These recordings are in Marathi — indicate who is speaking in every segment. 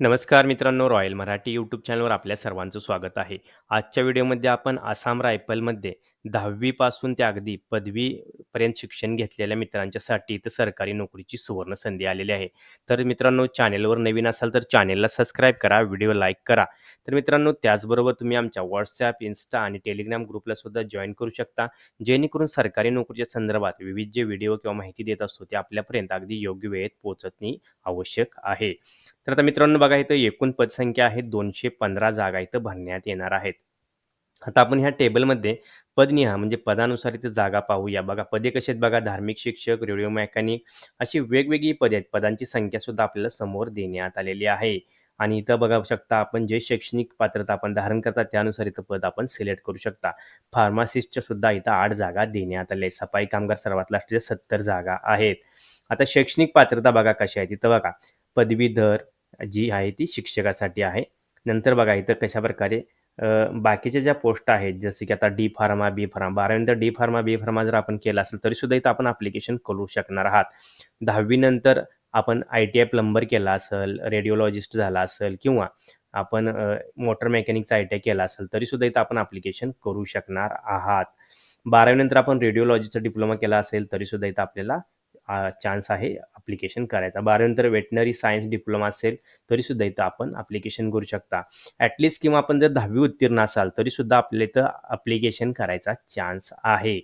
Speaker 1: नमस्कार मित्रांनो, रॉयल मराठी यूट्यूब चॅनलवर आपल्या सर्वांचं स्वागत आहे. आजच्या व्हिडिओमध्ये आपण आसाम रायफलमध्ये दहावीपासून ते अगदी पदवीपर्यंत शिक्षण घेतलेल्या मित्रांच्यासाठी इथं सरकारी नोकरीची सुवर्ण संधी आलेली आहे. तर मित्रांनो, चॅनेलवर नवीन असाल तर चॅनेलला सबस्क्राईब करा, व्हिडिओ लाईक करा. तर मित्रांनो, त्याचबरोबर तुम्ही आमच्या व्हॉट्सॲप इन्स्टा आणि टेलिग्राम ग्रुपला सुद्धा जॉईन करू शकता. जेणेकरून सरकारी नोकरीच्या संदर्भात विविध जे व्हिडिओ किंवा माहिती देत असतो, ते आपल्यापर्यंत अगदी योग्य वेळेत पोहोचणे आवश्यक आहे. तर आता मित्रांनो बघा इथं एकूण पदसंख्या आहे 215 जागा इथं भरण्यात येणार आहेत. आता आपण ह्या टेबलमध्ये पदनिहा म्हणजे पदानुसार इथे जागा पाहूया. बघा पदे कशी आहेत बघा धार्मिक शिक्षक, रेडिओ मेकॅनिक अशी वेगवेगळी पदे आहेत. पदांची संख्या सुद्धा आपल्याला समोर देण्यात आलेली आहे. आणि इथं बघा शकता आपण जे शैक्षणिक पात्रता आपण धारण करता त्यानुसार इथं पद आपण सिलेक्ट करू शकता. फार्मासिस्टच्या सुद्धा इथं आठ जागा देण्यात आल्या आहेत. सफाई कामगार सर्वात लास्टच्या 70 जागा आहेत. आता शैक्षणिक पात्रता बघा कशी आहे. तिथं बघा पदवीधर जी आहे ती शिक्षकासाठी आहे. नंतर बघा इथं कशाप्रकारे अ, बाकीच्या ज्या पोस्ट आहेत जसे की आता डी फार्मा, बी फार्मा 12वी नंतर डी फार्मा, बी फार्मा जर आपण केला असेल तरीसुद्धा इथं आपण ॲप्लिकेशन करू शकणार आहात. 10वी नंतर आपण आय-टी-आय प्लंबर केला असेल, रेडिओलॉजिस्ट झाला असेल किंवा आपण अ, मोटर मेकॅनिकचा आय-टी-आय केला असेल तरीसुद्धा इथं आपण ॲप्लिकेशन करू शकणार आहात. 12वी नंतर आपण रेडिओलॉजीचा डिप्लोमा केला असेल तरीसुद्धा इथं आपल्याला चान्स आहे ॲप्लिकेशन करायचा. बारानंतर वेटनरी सायन्स डिप्लोमा असेल तरीसुद्धा इथं आपण ॲप्लिकेशन करू शकता. ॲटलीस्ट किंवा आपण जर 10वी उत्तीर्ण असाल तरीसुद्धा आपल्या इथं ॲप्लिकेशन करायचा चान्स आहे.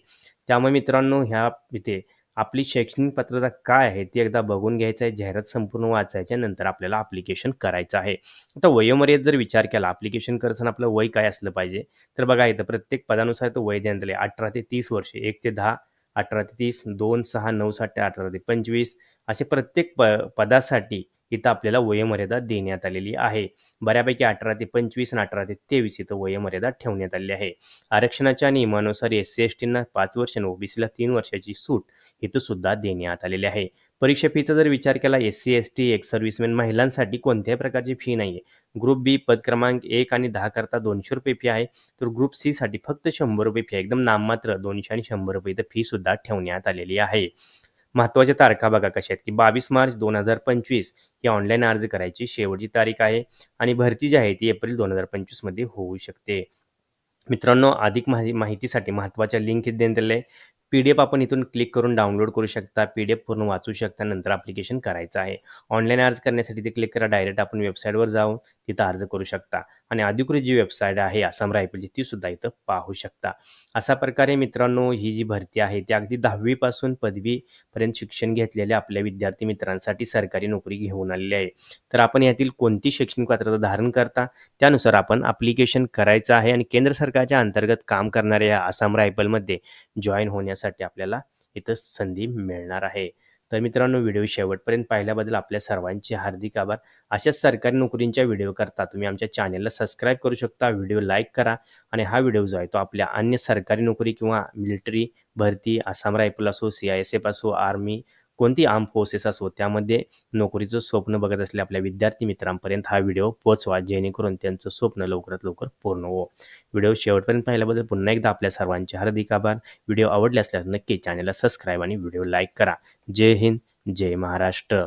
Speaker 1: त्यामुळे मित्रांनो ह्या इथे आपली शैक्षणिक पात्रता काय आहे ती एकदा बघून घ्यायचं आहे. जाहिरात संपूर्ण वाचायच्या नंतर आपल्याला ॲप्लिकेशन करायचं आहे. आता वयोमर्यादेत जर विचार केला ॲप्लिकेशन करताना आपलं वय काय असलं पाहिजे? तर बघा इथं प्रत्येक पदानुसार तर वय देण्यात आले 18 ते तीस वर्षे, एक ते दहा अठरा ते तीस दोन सहा नऊ साठ ते अठरा ते पंचवीस असे प्रत्येक प पदासाठी इथं आपल्याला वयोमर्यादा देण्यात आलेली आहे. बऱ्यापैकी 18 ते 25 आणि 18 ते 23 इथं वयोमर्यादा ठेवण्यात आलेली आहे. आरक्षणाच्या नियमानुसार एस-सी, एस-टींना पाच वर्ष आणि ओबीसीला तीन वर्षाची सूट इथं सुद्धा देण्यात आलेली आहे. परीक्षा फीचा जर विचार केला एस-सी, एस-टी, एक्स सर्व्हिसमॅन महिलांसाठी कोणत्याही प्रकारची फी नाही आहे. ग्रुप बी पद क्रमांक एक आणि दहा करता ₹200 फी आहे. तर ग्रुप सीसाठी फक्त ₹100 फी आहे. एकदम नाममात्र दोनशे आणि ₹100 इथं फीसुद्धा ठेवण्यात आलेली आहे. महत्त्वाच्या तारखा बघा कशा आहेत, की 22 मार्च 2025 ही ऑनलाईन अर्ज करायची शेवटची तारीख आहे आणि भरती जी आहे ती एप्रिल दोन हजार पंचवीसमध्ये होऊ शकते. मित्रांनो अधिक माहि माहितीसाठी महत्त्वाच्या लिंक इथे देण्यात आलेल्या आहे. पी-डी-एफ आपण इथून क्लिक करून डाउनलोड करू शकता. पी-डी-एफ पूर्ण वाचू शकता. नंतर ॲप्लिकेशन करायचं आहे. ऑनलाईन अर्ज करण्यासाठी ते क्लिक करा. डायरेक्ट आपण वेबसाईटवर जाऊन तिथं अर्ज करू शकता आणि अधिकृत जी वेबसाईट आहे आसाम रायफलची ती सुद्धा इथं पाहू शकता. अशा प्रकारे मित्रांनो ही जी भरती आहे ती अगदी दहावीपासून पदवीपर्यंत शिक्षण घेतलेल्या आपल्या विद्यार्थी मित्रांसाठी सरकारी नोकरी घेऊन आलेली आहे. तर आपण यातील कोणती शैक्षणिक पात्रता धारण करता त्यानुसार आपण ॲप्लिकेशन करायचं आहे आणि केंद्र सरकारच्या अंतर्गत काम करणाऱ्या आसाम रायफलमध्ये जॉईन होण्यासाठी आपल्याला इथं संधी मिळणार आहे. तर मित्रांनो व्हिडिओ शेवटपर्यंत पाहिल्याबद्दल आपल्या सर्वांचे हार्दिक आभार. अशाच सरकारी नोकरींच्या व्हिडिओकरता तुम्ही आमच्या चॅनेलला सबस्क्राईब करू शकता. व्हिडिओ लाईक करा आणि हा व्हिडिओ जो आहे तो आपल्या अन्य सरकारी नोकरी किंवा मिलिटरी भरती, आसाम रायफल असो, सी-आय-एस-एफ असो, आर्मी कोणती आर्म फोर्सेस असो त्यामध्ये नोकरीचं स्वप्न बघत असलेल्या आपल्या विद्यार्थी मित्रांपर्यंत हा व्हिडिओ पोचवा जेणेकरून त्यांचं स्वप्न लवकरात लवकर पूर्ण हो. व्हिडिओ शेवटपर्यंत पाहिल्याबद्दल पुन्हा एकदा आपल्या सर्वांचे हार्दिक आभार. व्हिडिओ आवडले असल्यास नक्की चॅनलला सबस्क्राईब आणि व्हिडिओ लाईक करा. जय हिंद, जय महाराष्ट्र.